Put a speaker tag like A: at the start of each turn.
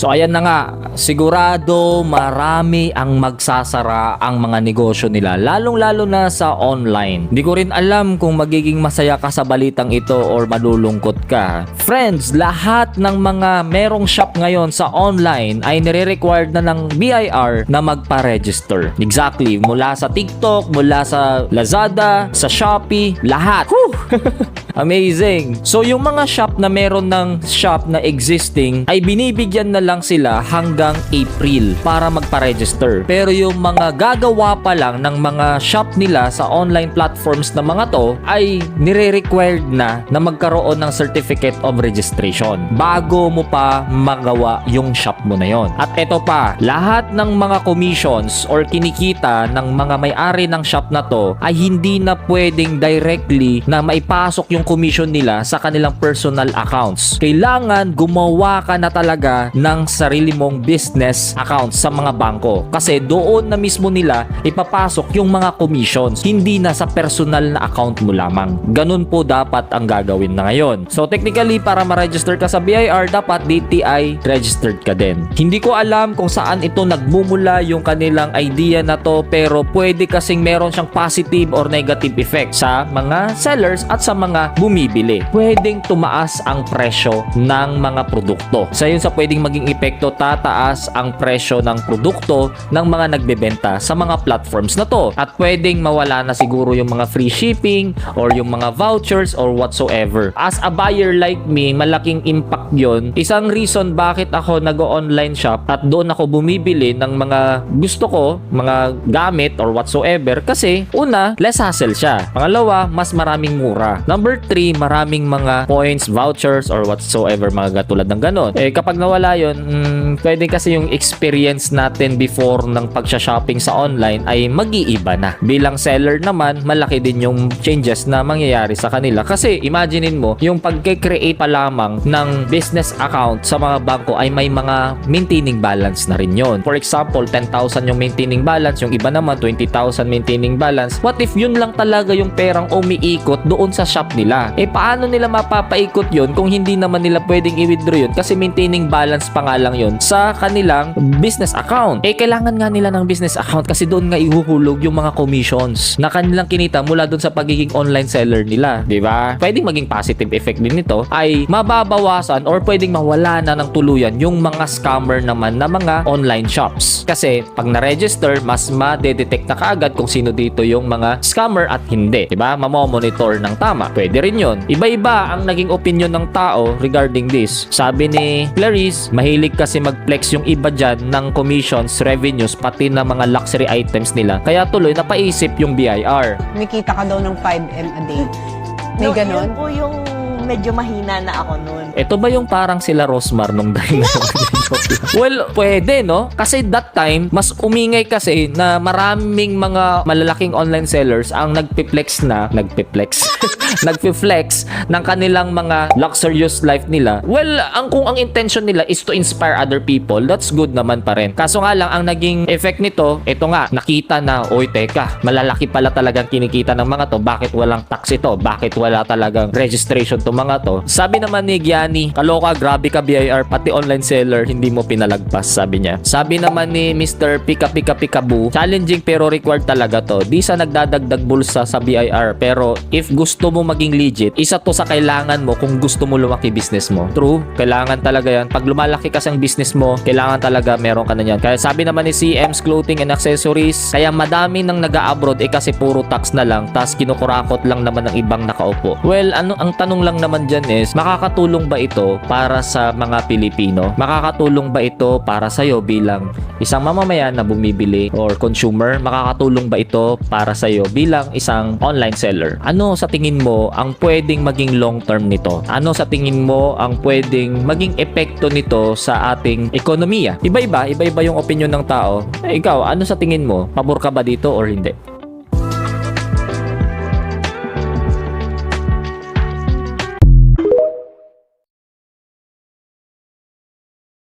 A: So ayan na nga, sigurado marami ang magsasara ang mga negosyo nila, lalong-lalo na sa online. Hindi ko rin alam kung magiging masaya ka sa balitang ito or malulungkot ka. Friends, lahat ng mga merong shop ngayon sa online ay nire-required na ng BIR na magpa-register. Exactly, mula sa TikTok, mula sa Lazada, sa Shopee, lahat. Whew! Amazing. So yung mga shop na meron ng shop na existing ay binibigyan na lang sila hanggang April para magpa-register. Pero yung mga gagawa pa lang ng mga shop nila sa online platforms na mga to ay nire-required na na magkaroon ng certificate of registration bago mo pa magawa yung shop mo na yon. At ito pa, lahat ng mga commissions or kinikita ng mga may-ari ng shop na to ay hindi na pwedeng directly na maipasok yung commission nila sa kanilang personal accounts. Kailangan gumawa ka na talaga ng sarili mong business accounts sa mga bangko kasi doon na mismo nila ipapasok yung mga commissions hindi na sa personal na account mo lamang. Ganun po dapat ang gagawin na ngayon. So technically para ma-register ka sa BIR dapat DTI registered ka din. Hindi ko alam kung saan ito nagmumula yung kanilang idea na to pero pwede kasing meron siyang positive or negative effect sa mga sellers at sa mga bumibili. Pwedeng tumaas ang presyo ng mga produkto. Sa yun sa pwedeng maging epekto, tataas ang presyo ng produkto ng mga nagbebenta sa mga platforms na to. At pwedeng mawala na siguro yung mga free shipping or yung mga vouchers or whatsoever. As a buyer like me, malaking impact yon. Isang reason bakit ako nag-online shop at doon ako bumibili ng mga gusto ko, mga gamit or whatsoever kasi una, less hassle siya. Pangalawa, mas maraming mura. Number three, maraming mga points, vouchers or whatsoever mga katulad ng ganon. Eh kapag nawala yon, mm, pwede kasi yung experience natin before ng pagsha-shopping sa online ay mag-iiba na. Bilang seller naman, malaki din yung changes na mangyayari sa kanila. Kasi imaginein mo, yung pagke-create pa lamang ng business account sa mga bangko ay may mga maintaining balance na rin yon. For example, 10,000 yung maintaining balance, yung iba naman 20,000 maintaining balance. What if yun lang talaga yung perang umiikot doon sa shop nila? Eh paano nila mapapaikot yun kung hindi naman nila pwedeng i-withdraw yun kasi maintaining balance pa nga lang yun sa kanilang business account. Eh kailangan nga nila ng business account kasi doon nga ihuhulog yung mga commissions na kanilang kinita mula doon sa pagiging online seller nila. 'Di ba? Pwedeng maging positive effect din nito ay mababawasan or pwedeng mawala na ng tuluyan yung mga scammer naman na mga online shops. Kasi pag na-register, mas ma-detect na kaagad kung sino dito yung mga scammer at hindi. 'Di ba? Mamomonitor ng tama. Pwede rin yun. Iba-iba ang naging opinion ng tao regarding this. Sabi ni Clarice, mahilig kasi mag-flex yung iba dyan ng commissions, revenues, pati na mga luxury items nila. Kaya tuloy napaisip yung BIR.
B: Kumikita ka daw ng 5M a day. May
C: No,
B: ganon?
C: Yun po yung medyo mahina na ako noon.
A: Ito ba yung parang sila Rosmar nung dahil Well, pwede no? Kasi that time, mas umingay kasi na maraming mga malalaking online sellers ang nagpiplex na, nagpiplex, nagpiflex ng kanilang mga luxurious life nila. Well, ang kung ang intention nila is to inspire other people, that's good naman pa rin. Kaso nga lang, ang naging effect nito, ito nga, nakita na, oy teka, malalaki pala talagang kinikita ng mga to, bakit walang tax ito? Bakit wala talagang registration to mga to? Sabi naman ni Gianni, kaloka, grabe ka BIR, pati online seller, hindi mo pinalagpas, sabi niya. Sabi naman ni Mr. Pika Pika Pikabu, challenging pero required talaga to. Di sa nagdadagdag bulsa sa BIR, pero if gusto mo maging legit, isa to sa kailangan mo kung gusto mo lumaki business mo. True, kailangan talaga yan. Pag lumalaki kasi ang business mo, kailangan talaga meron ka na yan. Kaya sabi naman ni CM's Clothing and Accessories, kaya madami nang nag-abroad eh kasi puro tax na lang, tas kinukurakot lang naman ng ibang nakaupo. Well, ano ang tanong lang naman dyan is, makakatulong ba ito para sa mga Pilipino? Makakatulong ba ito para sa'yo bilang isang mamamayan na bumibili or consumer? Makakatulong ba ito para sa'yo bilang isang online seller? Ano sa tingin mo ang pwedeng maging long term nito? Ano sa tingin mo ang pwedeng maging epekto nito sa ating ekonomiya? Iba-iba, iba-iba yung opinion ng tao. Eh, ikaw, ano sa tingin mo? Pabor ka ba dito or hindi?